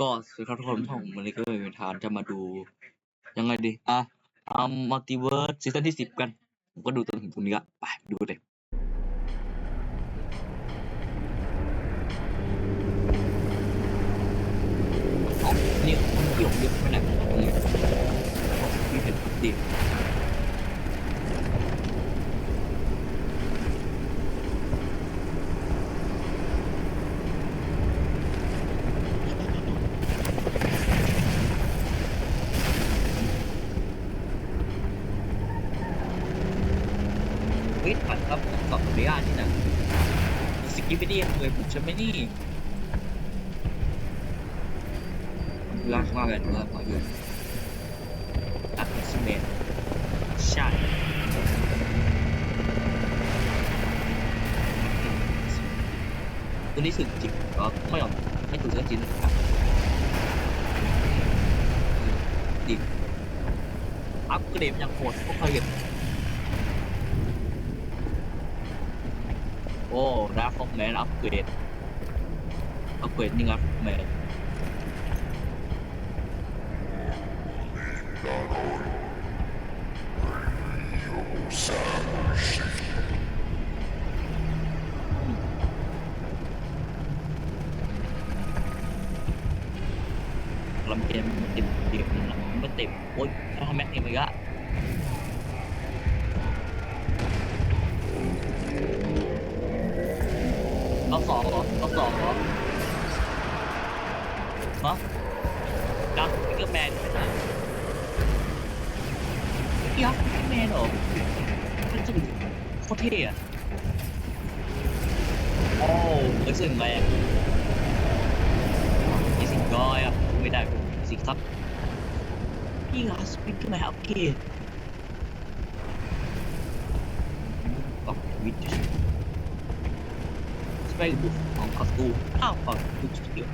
ก็สวัสดีครับทุกคนช่องวันนี้ก็เป็นทานจะมาดู ยังไงดี อะอ่ามัลติเวิร์สซีซั่นที่สิบกัน ผมก็ดูจนถึงตรงนี้ละไปดูเลยอ๋อนี่มันเกี่ยวเยอะไหมเนี่ยนี่มีเป็นอัปเดตเฮ้ยผ่านค รับตอบเรียนี่หนะสกิปไม่ได้เคยบุกใช่ไหมนี่ลากมากเลยลากมาอยู่อัพสเมนใช่ตัวนี้สึกจริงก็ไม่ยอมไม่ถูกสักจริงนะครับดิอัพเกรดอย่างโหดพวกเขาเห็น โอ้รับฟอมแมนอัปเกรดอัปเกรดนี่ครับแมน เอาสองเหรอเอาสองเหรอฮะดักพิกเกอร์แมนไม่ใช่ยักษ์พิกเกอร์แมนเหรอเป็นจุดโคตรเท่อะโอ้ไม่สึงแรงยี่สิบร้อยอะไม่ได้สิครับพี่ลาสปิกเกอร์แมนอัพเกรดก็วิท feito a uma boa parte do dia.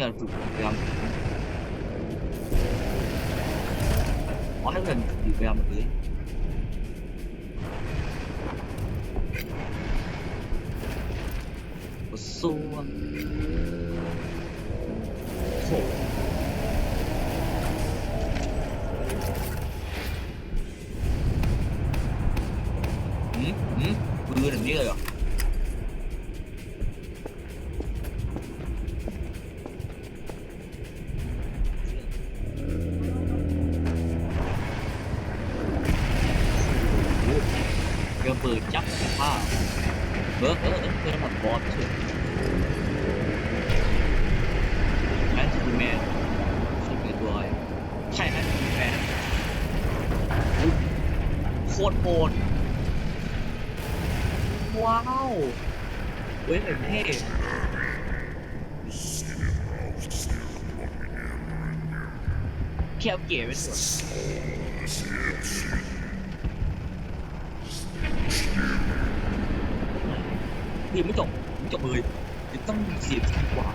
열 죽이고요. 어느 편 죽이고요, 아무리. 무서워. 무서워. เปืนจับผ้าเออเออเออเพื่อนทำบอสเฉยแอนทูแมนชื่อเป็นตัวอะไรใช่แอนทูแมนโคตรโหดว้าวเว้ยเป็นเท่เที่ยวเก๋ไปสุด ยังไม่จบไม่จบเลยยังต้องเสียทีกว่า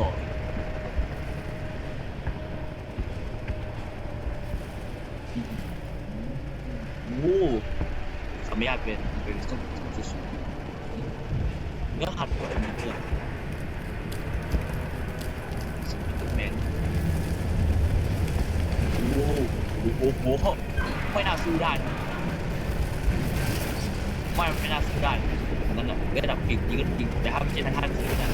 ก่อนโอ้ทำไม่ยากเป็นเป็นต้องสุดเนื้อหัดกว่านี้เพื่อนสปิเกอร์แมนโอ้โหโอ้โหไม่น่าสู้ได้ไม่ไม่น่าสู้ได้ นั่นแหละระดับจริงยิงก็จริงแต่ถ้าไม่ใช่ท่านสู้นะ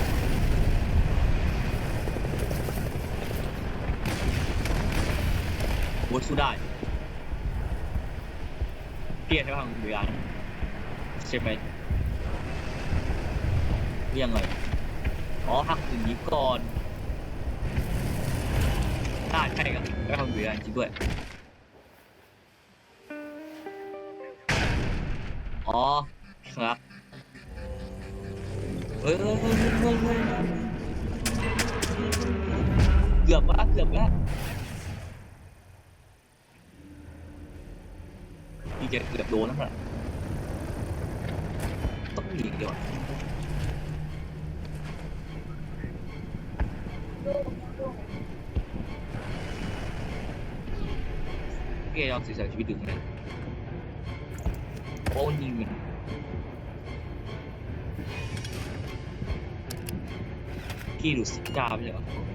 โอ้สู้ได้เปลี่ยนใช่ไหมทางเรือใช่ไหมหรือยังไงอ๋อหักอย่างนี้ก่อนได้ใช่ครับไปทางเรือจริงด้วยอ๋อครับ เฮ้ยเฮ้ยเฮ้ยเฮ้ยเฮ้ยเกือบละเกือบละพี่แกเกือบโดนแล้วน่ะต้องหนีเดี๋ยวพี่แกยอมเสียชีวิตดึงเลยโอ้ยยิง มันพี่ดูสิกาไม่ใช่เหรอของ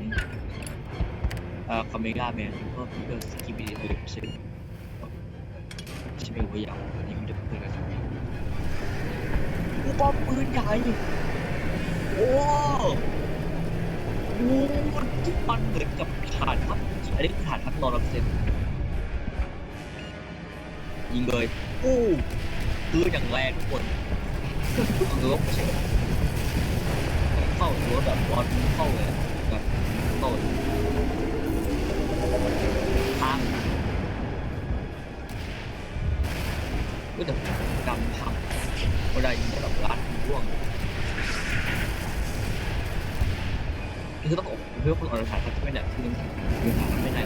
เอ่อคาเมล่าแมนก็เพื่อสกิปปี้เลยใช่ไหมใช่ไหมว่าอย่างอันนี้มันจะเพื่อนกันใช่ไหมโอ้ป้อมปืนใหญ่โอ้โหทุกมันเหมือนกับฐานทัพอันนี้คือฐานทัพนอร์เซนยิงเลยโอ้คืออย่างแรงทุกคนคือว่าไม่ใช่ เข้าตัวแบบบอลเข้าเลยแบบเข้าเลยทางก็จะดำพังเวลายิงแบบรัดร่วงคือต้องอกเพื่อคนออนไลน์ทัพไม่ได้คือคือฐาไม่ได้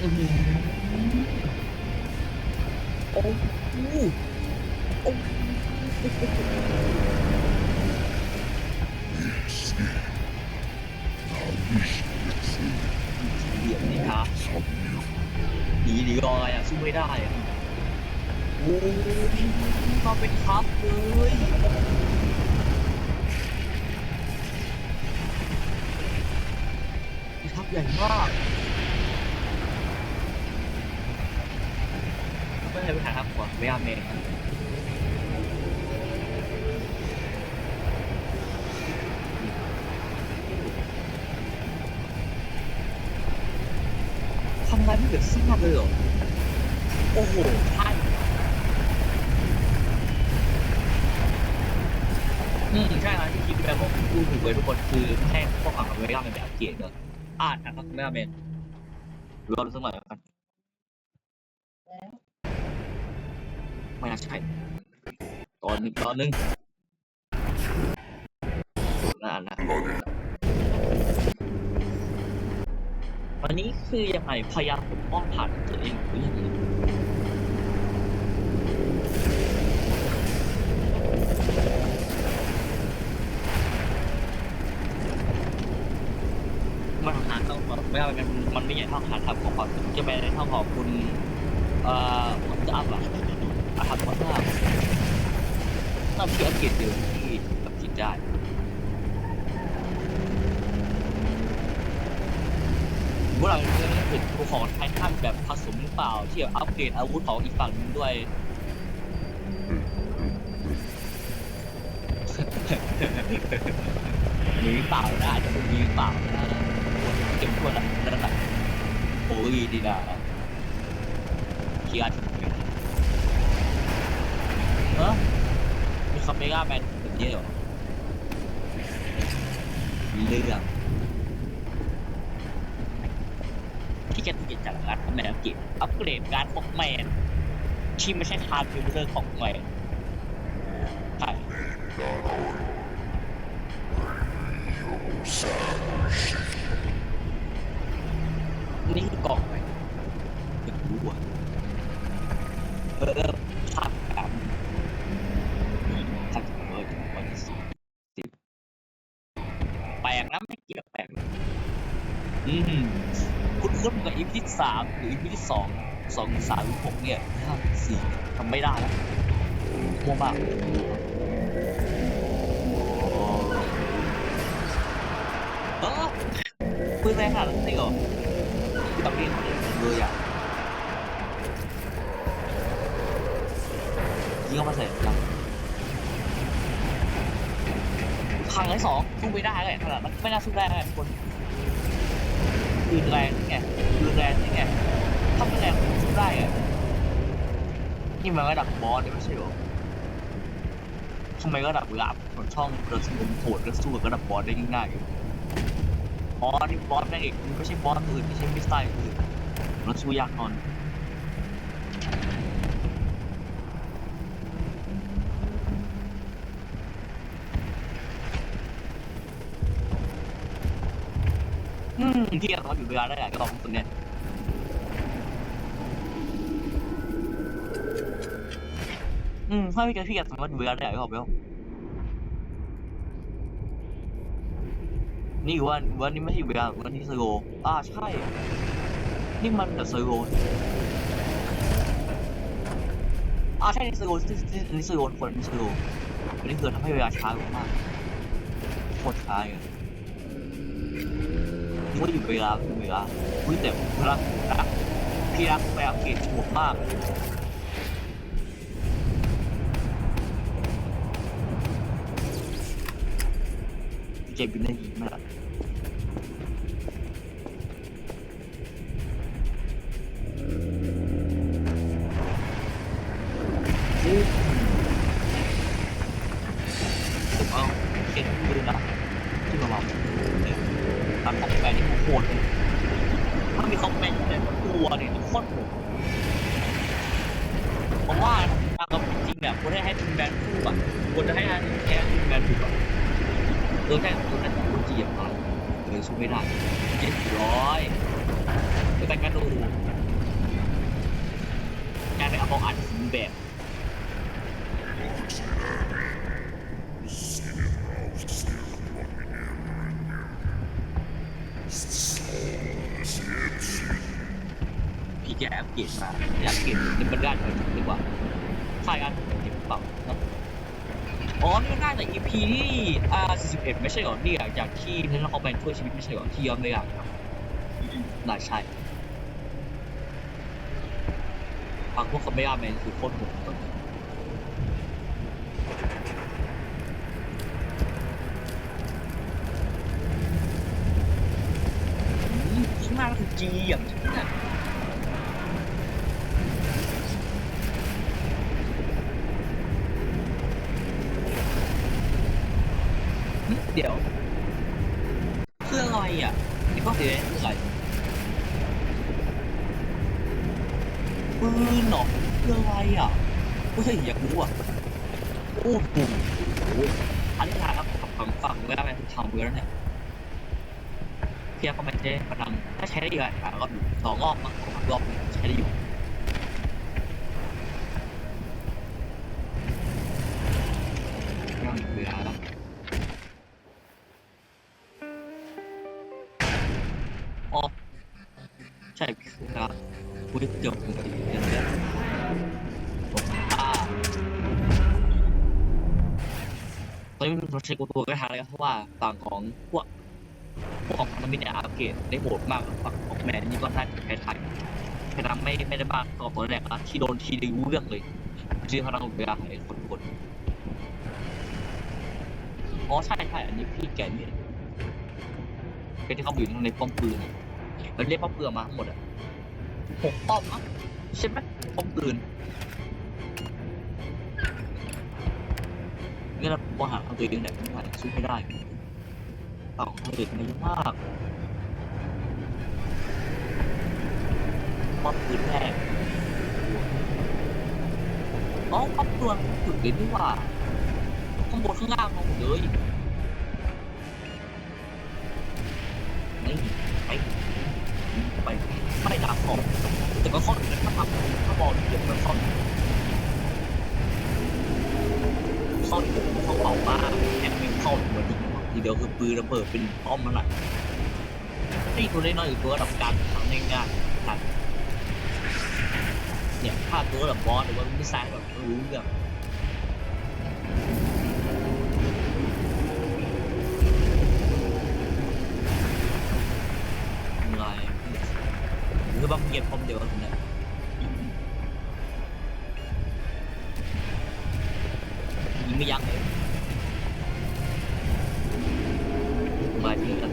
โอ้โหโอ้หเหลี่ยมนี่ครับดีดีรอยอะสู้ไม่ได้อะโอ้ยมาเป็นทัพเลยมีทัพใหญ่มาก ไม่เคยไปหาทัพก่อนไม่อาเมนทำอะไรไม่เหลือซากเลยเหรอ โอ้โหใช่อืมใช่นะที่คิดแบบบอกพูดถูกเลยทุกคนคือให้พวกอ่างคาเมล่าเป็นแบบเกียรติเลยอ่านอ่านคาเมล่าเป็นรอดูสักหน่อยแล้วกัน ไม่น่าใช่ตอนหนึ่งตอนหนึ่งน่านะวันนี้คือยังไงพยายามปกป้องผ่านตัวเองหรือยังไงมันหาเท่าไม่ว่ามันมันไม่ใหญ่เท่าหาทำของควาจะไปในเท่าของคุณเอ่อจะอัพอะอาทำความทราบ น่าจะอัปเกรดเดียวที่อัปเกรดได้พวกเราจะเล่นเป็นภูเขาไททันแบบผสมหรือเปล่าที่อัปเกรดอาวุธของอีกฝั่งหนึงด้วย มีหรือเปล่านะอาจจะมีหรือเปล่านะเก็บทั่วแล้วนั่นแหละโอ้ยดีนะคีอาร์ทีเออมีคา เมล่าแมนแบบนี้เหรอมีเรื่องที่จะติดจากการทำในอังกฤษอัปเกรดการปกแมนที่ไม่ใช่ทาร์ฟิลเตอร์ของแมนใช่นี่คือกล่องไหมถึงรู้อะเออภาพแบบภาพเออวันที่สิบสิบแป ลกนะไม่เกี่ยวแปลกเลยอืมคุณคุ้นกับอีพีที่สามหรืออีพีที่สองสองสามหรือหกเนี่ยห้าสี่ทำไม่ได้แล้วมั่วมากเออปืนแรงขนาดนั้นจริงเหรอที่ตับเรียนเลยอะยิงเข้ามาใส่ยังค รั้งที่สองสู้ไม่ได้เลยขนาดนั้นไม่น่าสู้ได้เลยคนคืนแรงนี่ไงคืนแรงนี่ไงถ้าไม่แรงสู้ได้อะนี่มันระดับบอสเนี่ยไม่ใช่หรอทำไมระดับหลับของช่องเดินสมุนโหดก็สู้กับระดับบอสได้ง่ายๆอยู่อ๋อนี่บอสแม่งอีกมันไม่ใช่บอสอื่นไม่ใช่มิสไตล์อื่นมันสู้ยากนอน อืมที่เราอยู่เวลาได้หลายรอบตัวเนี้ยอืมถ้าพี่แกพี่แกสามารถเวลาได้หลายรอบแล้วนี่ว่าว่านี่ไม่ใช่เวลาว่านี่สโลอ่าใช่ นี่มันแต่สโลอ่าใช่นี่สโลนี่นี่นี่สโลว์คนนี่สโลอันนี้คือทำให้เวลาช้าลงมากโคตรช้าอะว่า อยู่เวลาเวลาอุ้ยแต่เวลานะพี่รักไปอัปเกรดหัวมากเจ็บอยู่ในหินมากผม กับจริงเนี่ยควรจะให้เป็นแบนคู่อะควรจะให้อันแค่เป็นแบนด์ถูกอะเออแค่ตัวนั้นคุณจีบมาเลยสู้ไม่ได้เจ็ดร้อยไปแต่กันดูการไปเอาของอัดแบบพี่แกอัปเกรดมาอัปเกรดเป็นบรรดาเลยดีกว่าใช่กันเก็บเปล่าครับ อ๋อ นี่มันน่าจะ EP ที่อ่า41 ไม่ใช่เหรอเนี่ยจากที่เล่นเขาแบนช่วยชีวิตไม่ใช่เหรอที่ย้อนเลยอะน่าใช่ฟังพวกคอมเมดี้แมนคือโคตรโหดตอนนี้อืมข้างหน้าก็คือจีอย่าง เดี๋ยวเพื่ออะไรอะนี่ก็เสียเพื่ออะไรปืนหรอเพื่ออะไรอะเฮ้ยอยากรู้อะโอ้โหอันนี้นะครับขับฝั่งฝั่งเวลาไปทำเวลาเนี่ยเพียงก็ไม่ได้พลังถ้าใช้ได้อีกอะรอบสองรอบมั้งสองรอบใช้ได้อยู่ ใช่ครับพูดเกี่ยกับอย่างเงี้ยผมอ่าตอนนี้เราใช้กูตัวก็ทางเลยเพราะว่าฝั่งของพวกพวกของพันธมิตรเนี่อัปเกรดได้โหดมากฝั่งของแมนนี่ก็น่าจะคล้ายๆแค่ทำไม่ไม่ได้บ้างตัวตัวแรกนะที่โดนทีเดียวรู้เรื่องเลยชื่อพลังเวลาไอ้คนคนอ๋อใช่ใช่อันนี้พี่แกเนี่ยเป็นที่เขาอยู่ในป้อมปืน เราเรียกป้อมปืนมาทั้งหมดอะหกป้อมมั้งใช่ไหมป้อมปืนนี่เราป้องหาเอาตัวเองแบบไม่ไหวสู้ไม่ได้ต่อเขาเด็กมาเยอะมากป้อมปืนแรกอ๋อป้อมปืนจุดเด่นนี่หว่าข้างบนข้างล่างมาหมดเลย ปืนระเบิดเป็นป้อมมันแหละนี่ตัวน้อยอยู่ตัวดับกางทำง่ายๆครับเนี่ยถ้าตัวระดับบอสหรือว่ามิสไซล์แบบรู้เรื่องอะไรหรือบางเกียร์พร้อมเดียวกันเนี่ยยิงไม่ยั้งเลย มาจริงครับ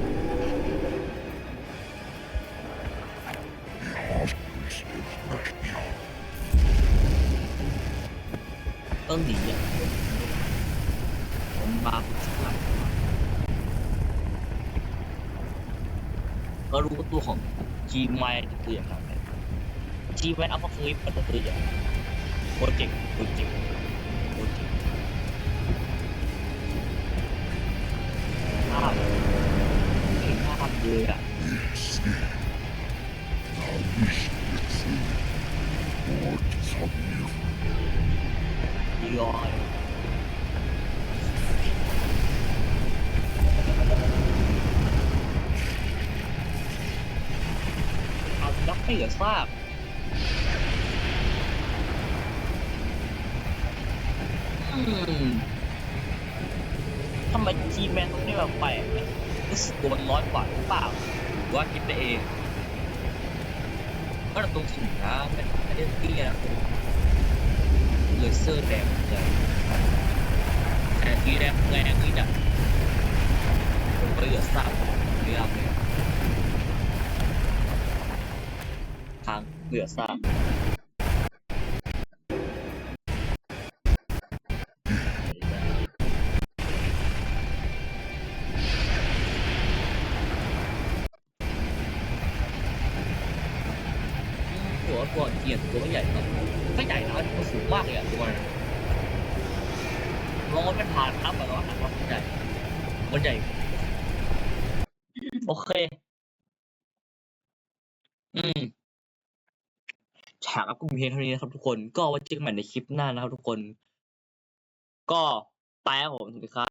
ต้องหนีอะผมมาสักหลังก็รู้ตัวของ G m i คืออย่างไร G m i อัพคลิปมันคืออย่างโปรเจกต์โปรเจกต์โปรเจกต์ภาพ เลยอะยอยเอานักไม่เหลือซากทำไมจีแมนตรงนี้แบบแปลก เนี่ยรู้สึกตัวมันน้อยกว่าหรือเปล่าหรือว่าคิดไปเองก็ตรงสูงนะไม่ไม่ได้เตี้ยเลเสื้อแดงเลยแต่ทีแรกแรงนี่จะผมก็เหลือสามเรื่องเลยทางเหลือสาม ตัวเกียร์ตัวไม่ใหญ่ครับไม่ใหญ่นะตัวสูงมากเลยอะตัวนั้นมองว่าเป็นผ่านครับแบบว่าหันว่ามันใหญ่มันใหญ่ โอเค อืมฉากอัพก็มีเพียงเท่านี้นะครับทุกคนก็ไว้เจอกันใหม่ในคลิปหน้านะครับทุกคน ก็ไปครับผมสวัสดีครับ